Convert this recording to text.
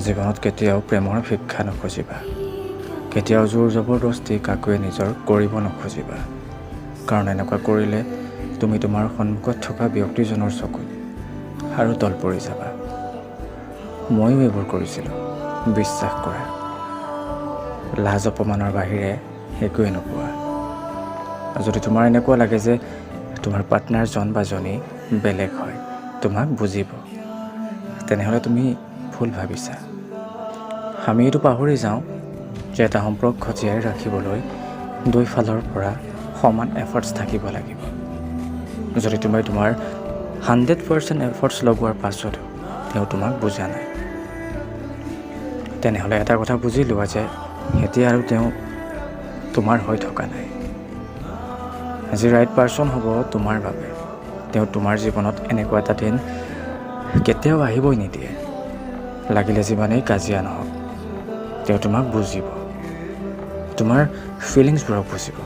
জীৱনত কেতিয়াও প্ৰেমৰ শিক্ষা নখুজিবা। কেতিয়াও জোৰ জবৰদস্তি কাকোৱে নিজৰ কৰিব নোখুজিবা। কাৰণ এনেকুৱা কৰিলে তুমি তোমাৰ সন্মুখত থকা ব্যক্তিজনৰ চকুত আৰু তল পৰি যাবা। ময়ো এইবোৰ কৰিছিলোঁ বিশ্বাস কৰা। লাজ অপমানৰ বাহিৰে একোৱে নোপোৱা। যদি তোমাৰ এনেকুৱা লাগে যে তোমাৰ পাৰ্টনাৰজন বা জনী বেলেগ হয় তোমাক বুজিব। তেনেহ'লে তুমি ভুল ভাবিছা। আমি এইটো পাহৰি যাওঁ যে এটা সম্পৰ্ক জীয়াই ৰাখিবলৈ দুইফালৰ পৰা সমান এফৰ্টছ থাকিব লাগিব। যদি তুমি তোমাৰ হাণ্ড্ৰেড পাৰ্চেণ্ট এফৰ্টছ লগোৱাৰ পাছতো তেওঁ তোমাক বুজা নাই। তেনেহ'লে এটা কথা বুজি লোৱা যে এতিয়া আৰু তেওঁ তোমাৰ হৈ থকা নাই। আজি ৰাইট পাৰ্চন হ'ব তোমাৰ বাবে। তেওঁ তোমাৰ জীৱনত এনেকুৱা এটা দিন কেতিয়াও আহিবই নিদিয়ে। লাগিলে যিমানেই কাজিয়া নহওক তেওঁ তোমাক বুজিব। তোমাৰ ফিলিংছবোৰক বুজিব।